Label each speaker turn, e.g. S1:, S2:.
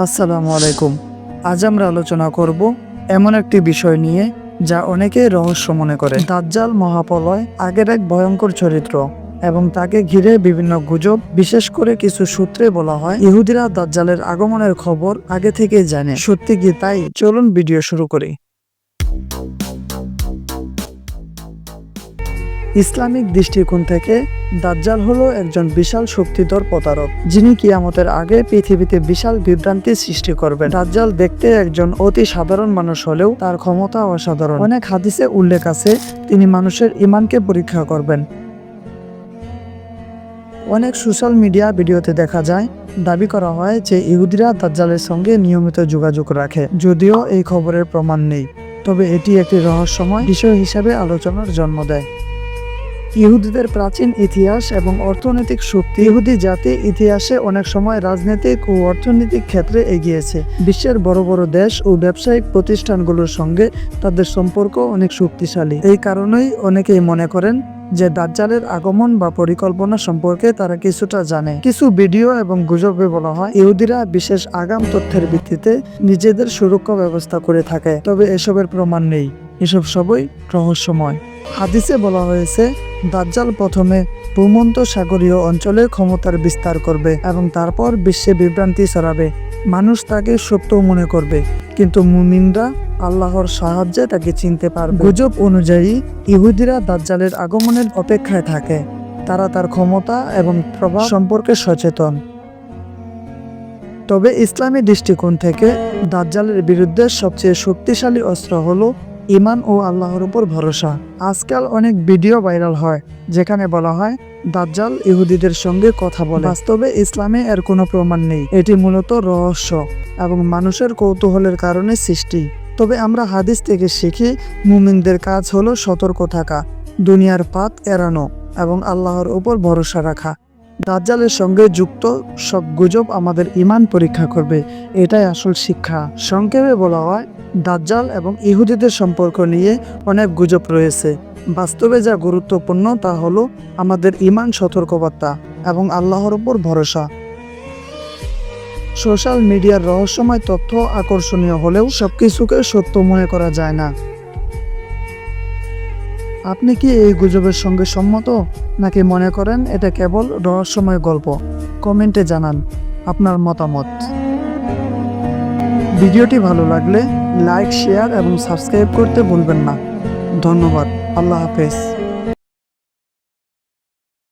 S1: আসসালামু আলাইকুম। আজ আমরা আলোচনা করব এমন একটি বিষয় নিয়ে যা অনেকে রহস্য মনে করে। দাজ্জাল মহাপলয় আগের এক ভয়ঙ্কর চরিত্র এবং তাকে ঘিরে বিভিন্ন গুজব, বিশেষ করে কিছু সূত্রে বলা হয়, ইহুদিরা দাজ্জালের আগমনের খবর আগে থেকে জানে। সত্যি কি তাই? চলুন ভিডিও শুরু করি। ইসলামিক দৃষ্টিকোণ থেকে দাজ্জাল হলো একজন বিশাল শক্তিধর প্রতারক, যিনি কিয়ামতের আগে পৃথিবীতে বিশাল বিভ্রান্তি সৃষ্টি করবেন। দাজ্জাল দেখতে একজন অতি সাধারণ মানুষ হলেও তার ক্ষমতা অসাধারণ। অনেক হাদিসে উল্লেখ আছে, তিনি মানুষের ইমানকে পরীক্ষা করবেন। অনেক সোশ্যাল মিডিয়া ভিডিওতে দেখা যায়, দাবি করা হয় যে ইহুদিরা দাজ্জালের সঙ্গে নিয়মিত যোগাযোগ রাখে, যদিও এই খবরের প্রমাণ নেই। তবে এটি একটি রহস্যময় বিষয় হিসাবে আলোচনার জন্ম দেয়। ইহুদিদের প্রাচীন ইতিহাস এবং অর্থনৈতিক শক্তি ইহুদি জাতি ইতিহাসে অনেক সময় রাজনৈতিক ও অর্থনৈতিক ক্ষেত্রে এগিয়েছে। বিশ্বের বড় বড় দেশ ও ব্যবসায়িক প্রতিষ্ঠানগুলোর সঙ্গে তাদের সম্পর্ক অনেক শক্তিশালী। এই কারণেই অনেকেই মনে করেন যে দাজ্জালের আগমন বা পরিকল্পনা সম্পর্কে তারা কিছুটা জানে। কিছু ভিডিও এবং গুজবে বলা হয়, ইহুদিরা বিশেষ আগাম তথ্যের ভিত্তিতে নিজেদের সুরক্ষা ব্যবস্থা করে থাকে। তবে এসবের প্রমাণ নেই। এসব সবই রহস্যময়। হাদিসে বলা হয়েছে দাজ্জাল প্রথমে ভূমন্ত সাগরীয় অঞ্চলে ক্ষমতার বিস্তার করবে এবং তারপর বিশ্বে বিভ্রান্তি ছড়াবে। মানুষ তাকে সত্য মনে করবে, কিন্তু মুমিনরা আল্লাহর সাহায্যে তাকে চিনতে পারবে। গুজব অনুযায়ী, ইহুদিরা দাজ্জালের আগমনের অপেক্ষায় থাকে। তারা তার ক্ষমতা এবং প্রভাব সম্পর্কে সচেতন। তবে ইসলামী দৃষ্টিকোণ থেকে দাজ্জালের বিরুদ্ধে সবচেয়ে শক্তিশালী অস্ত্র হলো ইমান ও আল্লাহর উপর ভরসা। আজকাল অনেক ভিডিও ভাইরাল হয়, যেখানে বলা হয়, দাজ্জাল ইহুদিদের সঙ্গে কথা বলে। বাস্তবে ইসলামে এর কোনো প্রমাণ নেই। এটি মূলত রহস্য এবং মানুষের কৌতূহলের কারণে সৃষ্টি। তবে আমরা হাদিস থেকে শিখি, মুমিনদের কাজ হলো সতর্ক থাকা, দুনিয়ার পাত এড়ানো এবং আল্লাহর উপর ভরসা রাখা। দাজ্জালের সঙ্গে যুক্ত সব গুজব আমাদের ইমান পরীক্ষা করবে। এটাই আসল শিক্ষা। সংক্ষেপে বলা হয়, দাজ্জাল এবং ইহুদিদের সম্পর্ক নিয়ে অনেক গুজব রয়েছে। বাস্তবে যা গুরুত্বপূর্ণ তা হলো আমাদের ইমান সতর্কবার্তা এবং আল্লাহর উপর ভরসা। সোশ্যাল মিডিয়ার রহস্যময় তথ্য আকর্ষণীয় হলেও সবকিছুকে সত্য মনে করা যায় না। আপনি কি এই গুজবের সঙ্গে সম্মত? নাকি মনে করেন এটা কেবল রহস্যময় গল্প? কমেন্টে জানান আপনার মতামত। ভিডিওটি ভালো লাগলে লাইক, শেয়ার এবং সাবস্ক্রাইব করতে ভুলবেন না। ধন্যবাদ। আল্লাহ হাফেজ।